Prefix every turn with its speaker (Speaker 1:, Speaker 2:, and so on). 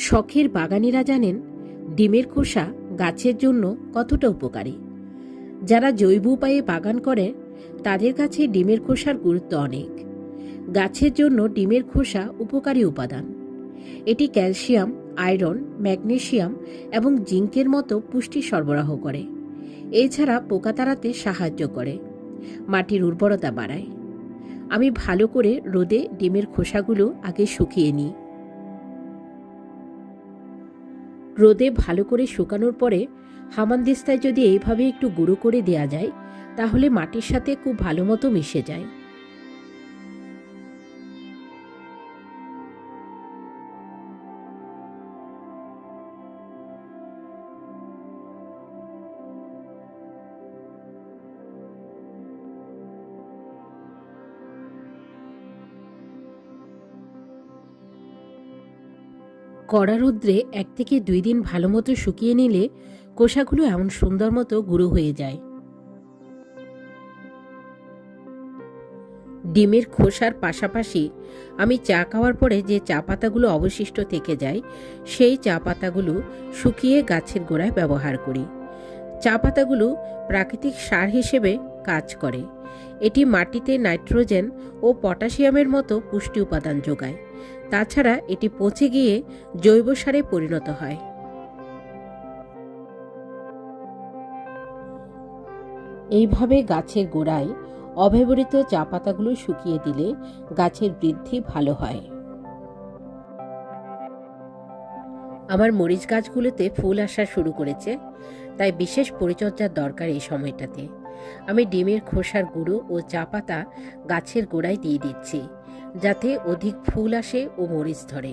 Speaker 1: শখের বাগানিরা জানেন, ডিমের খোসা গাছের জন্য কতটা উপকারী। যারা জৈব উপায়ে বাগান করে, তাদের কাছে ডিমের খোসার গুরুত্ব অনেক। গাছের জন্য ডিমের খোসা উপকারী উপাদান। এটি ক্যালসিয়াম, আয়রন ম্যাগনেশিয়াম এবং জিঙ্কের মতো পুষ্টি সরবরাহ করে। এছাড়া পোকা তাড়াতে সাহায্য করে। মাটির উর্বরতা বাড়ায়। আমি ভালো করে রোদে ডিমের খোসাগুলো আগে শুকিয়ে নিই। রোদে ভালো করে শুকানোর পরে হামানদিস্তায় যদি এইভাবে একটু গুঁড়ো করে দেয়া যায়, তাহলে মাটির সাথে খুব ভালো মতো মিশে যায়। কড়া রৌদ্রে এক থেকে দুই দিন ভালো মতো শুকিয়ে নিলে কোষাগুলো এমন সুন্দর মতো গুঁড়ো হয়ে যায়। ডিমের খোসার পাশাপাশি আমি চা খাওয়ার পরে যে চা পাতাগুলো অবশিষ্ট থেকে যায়, সেই চা পাতাগুলো শুকিয়ে গাছের গোড়ায় ব্যবহার করি। চা পাতাগুলো প্রাকৃতিক সার হিসেবে কাজ করে। এটি মাটিতে নাইট্রোজেন ও পটাশিয়ামের মতো পুষ্টি উপাদান যোগায়। তাছাড়া এটি পচে গিয়ে জৈব সারে পরিণত হয়। এইভাবে গাছের গোড়ায় অব্যবহৃত চা পাতাগুলো শুকিয়ে দিলে গাছের বৃদ্ধি ভালো হয়। আমার মরিচ গাছগুলোতে ফুল আসা শুরু করেছে, তাই বিশেষ পরিচর্যার দরকার এই সময়টাতে। আমি ডিমের খোসার গুঁড়ো ও চা পাতা গাছের গোড়ায় দিয়ে দিচ্ছি, যাতে অধিক ফুল আসে ও মরিচ ধরে।